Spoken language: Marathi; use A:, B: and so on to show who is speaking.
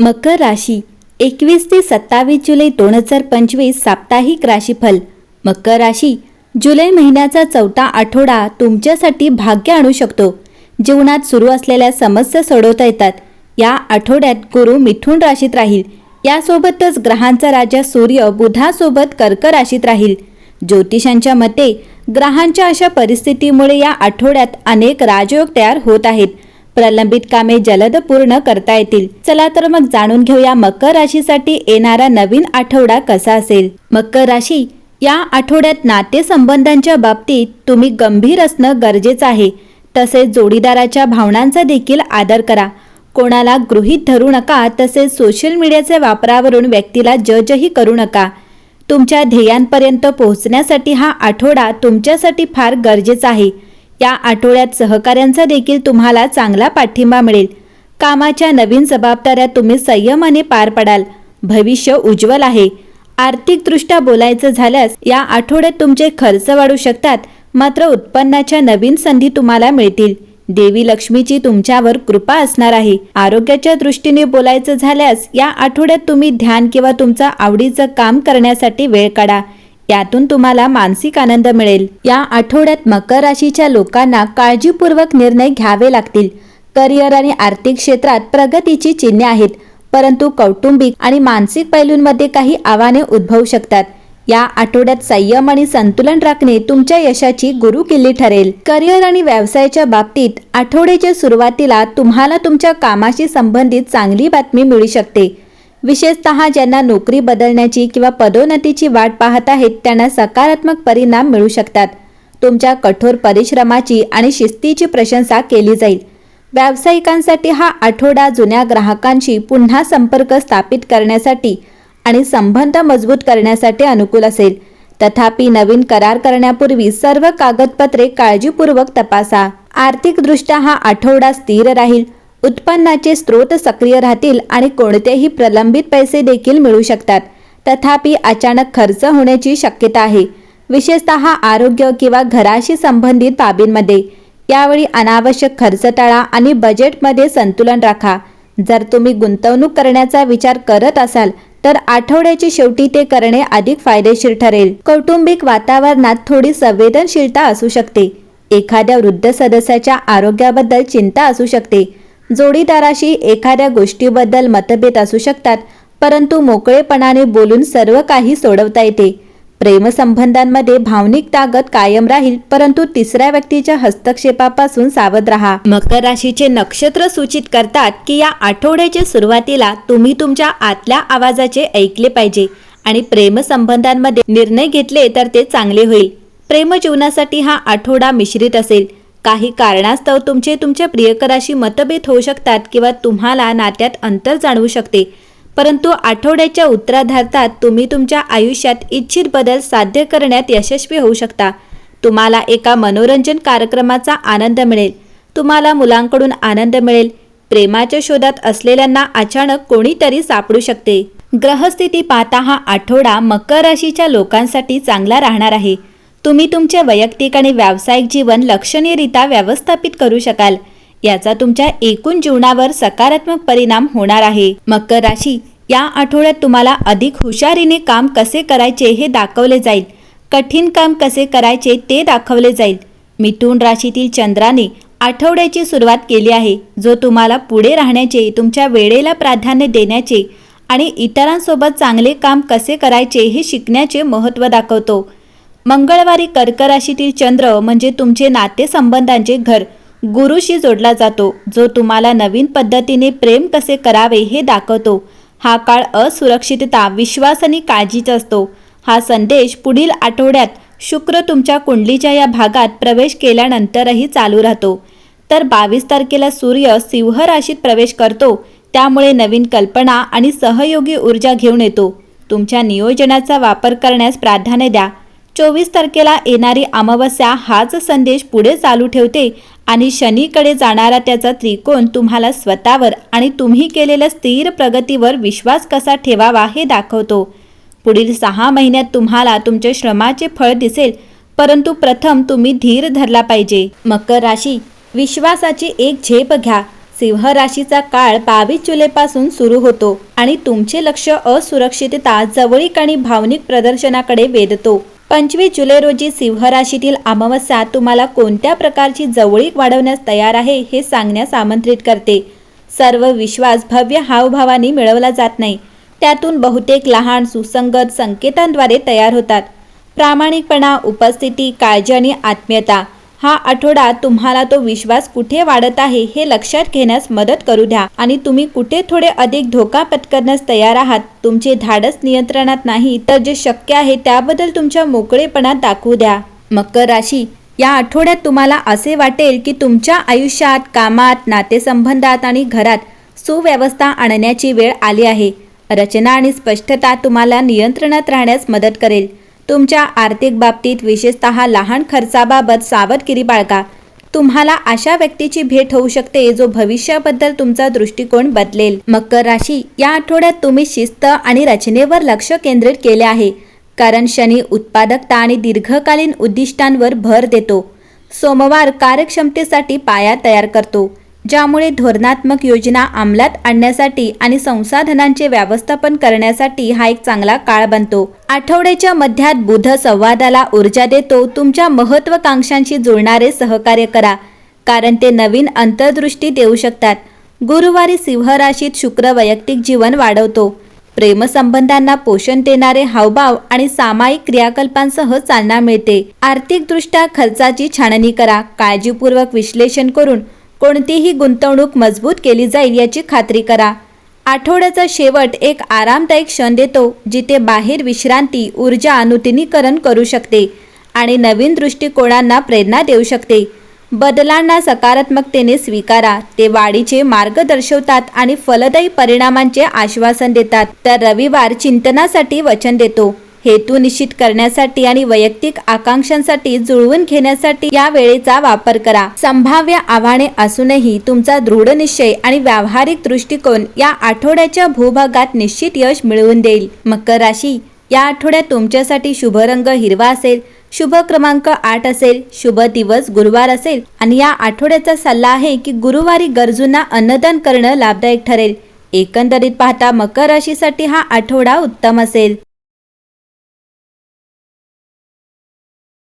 A: मकर राशी एकवीस ते सत्तावीस जुलै दोन हजार पंचवीस साप्ताहिक राशीफल. मकर राशी जुलै महिन्याचा चौथा आठवडा तुमच्यासाठी भाग्य आणू शकतो. जीवनात सुरू असलेल्या समस्या सोडवता येतात. या आठवड्यात गुरु मिथुन राशीत राहील. यासोबतच ग्रहांचा राजा सूर्य बुधासोबत कर्क राशीत राहील. ज्योतिषांच्या मते ग्रहांच्या अशा परिस्थितीमुळे या आठवड्यात अनेक राजयोग तयार होत आहेत. प्रलंबित कामे जलद पूर्ण करता येतील. चला तर मग जाणून घेऊया मकर राशीसाठी येणारा नवीन आठवडा कसा असेल. मकर राशी या आठवड्यात नातेसंबंधांच्या बाबतीत तुम्ही गंभीर असणं गरजेचं आहे. तसेच जोडीदाराच्या भावनांचा देखील आदर करा. कोणाला गृहीत धरू नका तसेच सोशल मीडियाच्या वापरावरून व्यक्तीला जजही करू नका. तुमच्या ध्येयांपर्यंत पोहोचण्यासाठी हा आठवडा तुमच्यासाठी फार गरजेचा आहे. या आठवड्यात सहकाऱ्यांचा देखील तुम्हाला चांगला पाठिंबा मिळेल. कामाच्या नवीन जबाबदाऱ्या तुम्ही संयमाने पार पडाल. भविष्य उज्ज्वल आहे. आर्थिकदृष्ट्या बोलायचं झाल्यास या आठवड्यात तुमचे खर्च वाढू शकतात. मात्र उत्पन्नाच्या नवीन संधी तुम्हाला मिळतील. देवी लक्ष्मीची तुमच्यावर कृपा असणार आहे. आरोग्याच्या दृष्टीने बोलायचं झाल्यास या आठवड्यात तुम्ही ध्यान किंवा तुमचं आवडीचं काम करण्यासाठी वेळ काढा. यातून तुम्हाला मानसिक आनंद मिळेल. या आठवड्यात मकर राशीच्या लोकांना काळजीपूर्वक निर्णय घ्यावे लागतील. करिअर आणि आर्थिक क्षेत्रात प्रगतीची चिन्हे आहेत परंतु कौटुंबिक आणि मानसिक पैलूंमध्ये काही आव्हाने उद्भवू शकतात. या आठवड्यात संयम आणि संतुलन राखणे तुमच्या यशाची गुरु किल्ली ठरेल. करिअर आणि व्यवसायाच्या बाबतीत आठवड्याच्या सुरुवातीला तुम्हाला तुमच्या कामाशी संबंधित चांगली बातमी मिळू शकते. विशेषतः ज्यांना नोकरी बदलण्याची किंवा पदोन्नतीची वाट पाहत आहेत त्यांना सकारात्मक परिणाम मिळू शकतात. तुमच्या कठोर परिश्रमाची आणि शिस्तीची प्रशंसा केली जाईल. व्यावसायिकांसाठी हा आठवडा जुन्या ग्राहकांशी पुन्हा संपर्क स्थापित करण्यासाठी आणि संबंध मजबूत करण्यासाठी अनुकूल असेल. तथापि नवीन करार करण्यापूर्वी सर्व कागदपत्रे काळजीपूर्वक तपासा. आर्थिकदृष्ट्या हा आठवडा स्थिर राहील. उत्पन्नाचे स्रोत सक्रिय राहतील आणि कोणतेही प्रलंबित पैसे देखील मिळू शकतात. तथापि अचानक खर्च होण्याची शक्यता आहे. विशेषतः आरोग्य किंवा घराशी संबंधित बाबींमध्ये. यावेळी अनावश्यक खर्च टाळा आणि बजेटमध्ये संतुलन राखा. जर तुम्ही गुंतवणूक करण्याचा विचार करत असाल तर आठवड्याची शेवटी ते करणे अधिक फायदेशीर ठरेल. कौटुंबिक वातावरणात थोडी संवेदनशीलता असू शकते. एखाद्या वृद्ध सदस्याच्या आरोग्याबद्दल चिंता असू शकते. जोडीदाराशी एखाद्या गोष्टीबद्दल मतभेद असू शकतात परंतु मोकळेपणाने बोलून सर्व काही सोडवता येते. प्रेमसंबंधांमध्ये भावनिक ताकद कायम राहील परंतु तिसऱ्या व्यक्तीच्या हस्तक्षेपापासून सावध राहा. मकर राशीचे नक्षत्र सूचित करतात की या आठवड्याच्या सुरुवातीला तुम्ही तुमच्या आतल्या आवाजाचे ऐकले पाहिजे आणि प्रेमसंबंधांमध्ये निर्णय घेतले तर ते चांगले होईल. प्रेमजीवनासाठी हा आठवडा मिश्रित असेल. काही कारणास्तव तुमचे तुमच्या प्रियकराशी मतभेद होऊ शकतात किंवा तुम्हाला नात्यात अंतर जाणवू शकते. परंतु आठवड्याच्या उत्तराधार्तात तुम्ही तुमच्या आयुष्यात इच्छित बदल साध्य करण्यात यशस्वी होऊ शकता. तुम्हाला एका मनोरंजन कार्यक्रमाचा आनंद मिळेल. तुम्हाला मुलांकडून आनंद मिळेल. प्रेमाच्या शोधात असलेल्यांना अचानक कोणीतरी सापडू शकते. ग्रहस्थिती पाहता हा आठवडा मकर राशीच्या लोकांसाठी चांगला राहणार आहे. तुम्ही तुमचे वैयक्तिक आणि व्यावसायिक जीवन लक्षणीयरित्या व्यवस्थापित करू शकाल. याचा तुमच्या एकूण जीवनावर सकारात्मक परिणाम होणार आहे. मकर राशी या आठवड्यात तुम्हाला अधिक हुशारीने काम कसे करायचे हे दाखवले जाईल. कठीण काम कसे करायचे ते दाखवले जाईल. मिथुन राशीतील चंद्राने आठवड्याची सुरुवात केली आहे जो तुम्हाला पुढे राहण्याचे तुमच्या वेळेला प्राधान्य देण्याचे आणि इतरांसोबत चांगले काम कसे करायचे हे शिकण्याचे महत्त्व दाखवतो. मंगळवारी कर्क राशीतील चंद्र म्हणजे तुमचे नातेसंबंधांचे घर गुरुशी जोडला जातो जो तुम्हाला नवीन पद्धतीने प्रेम कसे करावे हे दाखवतो. हा काळ असुरक्षितता विश्वास आणि काळजीचा असतो. हा संदेश पुढील आठवड्यात शुक्र तुमच्या कुंडलीच्या या भागात प्रवेश केल्यानंतरही चालू राहतो. तर बावीस तारखेला सूर्य सिंह राशीत प्रवेश करतो त्यामुळे नवीन कल्पना आणि सहयोगी ऊर्जा घेऊन येतो. तुमच्या नियोजनाचा वापर करण्यास प्राधान्य द्या. चोवीस तारखेला येणारी अमावस्या हाच संदेश पुढे चालू ठेवते. आणि शनीकडे जाणारा त्याचा त्रिकोण तुम्हाला स्वतःवर आणि तुम्ही केलेल्या स्थिर प्रगतीवर विश्वास कसा ठेवावा हे दाखवतो. पुढील सहा महिन्यात तुम्हाला तुमच्या श्रमाचे फळ दिसेल परंतु प्रथम तुम्ही धीर धरला पाहिजे. मकर राशी विश्वासाची एक झेप घ्या. सिंह राशीचा काळ बावीस जुलैपासून सुरू होतो आणि तुमचे लक्ष असुरक्षितता जवळीक आणि भावनिक प्रदर्शनाकडे वेधतो. पंचवीस जुलै रोजी सिंह राशीतील अमावस्या तुम्हाला कोणत्या प्रकारची जवळीक वाढवण्यास तयार आहे हे सांगण्यास आमंत्रित करते. सर्व विश्वास भव्य हावभावाने मिळवला जात नाही. त्यातून बहुतेक लहान सुसंगत संकेतांद्वारे तयार होतात. प्रामाणिकपणा उपस्थिती काळजी आणि आत्मीयता हा आठवडा तुम्हाला तो विश्वास कुठे वाढत आहे हे लक्षात घेण्यास मदत करू द्या. आणि तुम्ही कुठे थोडे अधिक धोका पत्करण्यास तयार आहात तुमचे धाडस नियंत्रणात नाही तर जे शक्य आहे त्याबद्दल तुमच्या मोकळेपणात दाखवू द्या. मकर राशी या आठवड्यात तुम्हाला असे वाटेल की तुमच्या आयुष्यात कामात नातेसंबंधात आणि घरात सुव्यवस्था आणण्याची वेळ आली आहे. रचना आणि स्पष्टता तुम्हाला नियंत्रणात राहण्यास मदत करेल. तुमच्या आर्थिक बाबतीत विशेषतः लहान खर्चाबाबत सावधगिरी बाळगा. तुम्हाला अशा व्यक्तीची भेट होऊ शकते जो भविष्याबद्दल तुमचा दृष्टिकोन बदलेल. मकर राशी या आठवड्यात तुम्ही शिस्त आणि रचनेवर लक्ष केंद्रित केले आहे कारण शनी उत्पादकता आणि दीर्घकालीन उद्दिष्टांवर भर देतो. सोमवार कार्यक्षमतेसाठी पाया तयार करतो. ज्यामुळे धोरणात्मक योजना अंमलात आणण्यासाठी आणि संसाधनांचे व्यवस्थापन करण्यासाठी हा एक चांगला काळ बनतो. आठवड्याच्या मध्यात बुध संवादाला ऊर्जा देतो. तुमच्या महत्वाकांक्षांशी जुळणारे सहकार्य करा कारण ते नवीन अंतर्दृष्टी देऊ शकतात. गुरुवारी सिंहराशीत शुक्र वैयक्तिक जीवन वाढवतो. प्रेमसंबंधांना पोषण देणारे हावभाव आणि सामायिक क्रियाकल्पांसह चालना मिळते. आर्थिकदृष्ट्या खर्चाची छाननी करा. काळजीपूर्वक विश्लेषण करून कोणतीही गुंतवणूक मजबूत केली जाईल याची खात्री करा. आठवड्याचा शेवट एक आरामदायक क्षण देतो जिथे बाहेर विश्रांती ऊर्जा नूतनीकरण करू शकते आणि नवीन दृष्टिकोनांना प्रेरणा देऊ शकते. बदलांना सकारात्मकतेने स्वीकारा ते वाढीचे मार्ग दर्शवतात आणि फलदायी परिणामांचे आश्वासन देतात. तर रविवार चिंतनासाठी वचन देतो. हेतू निश्चित करण्यासाठी आणि वैयक्तिक आकांक्षांसाठी जुळवून घेण्यासाठी या वेळेचा वापर करा. संभाव्य आव्हाने असूनही तुमचा दृढ निश्चय आणि व्यावहारिक दृष्टिकोन या आठवड्याच्या भूभागात निश्चित यश मिळवून देईल. मकर राशी या आठवड्यात तुमच्यासाठी शुभ रंग हिरवा असेल शुभ क्रमांक आठ असेल शुभ दिवस गुरुवार असेल आणि या आठवड्याचा सल्ला आहे की गुरुवारी गरजूंना अन्नदान करणं लाभदायक ठरेल. एकंदरीत पाहता मकर राशीसाठी हा आठवडा उत्तम असेल.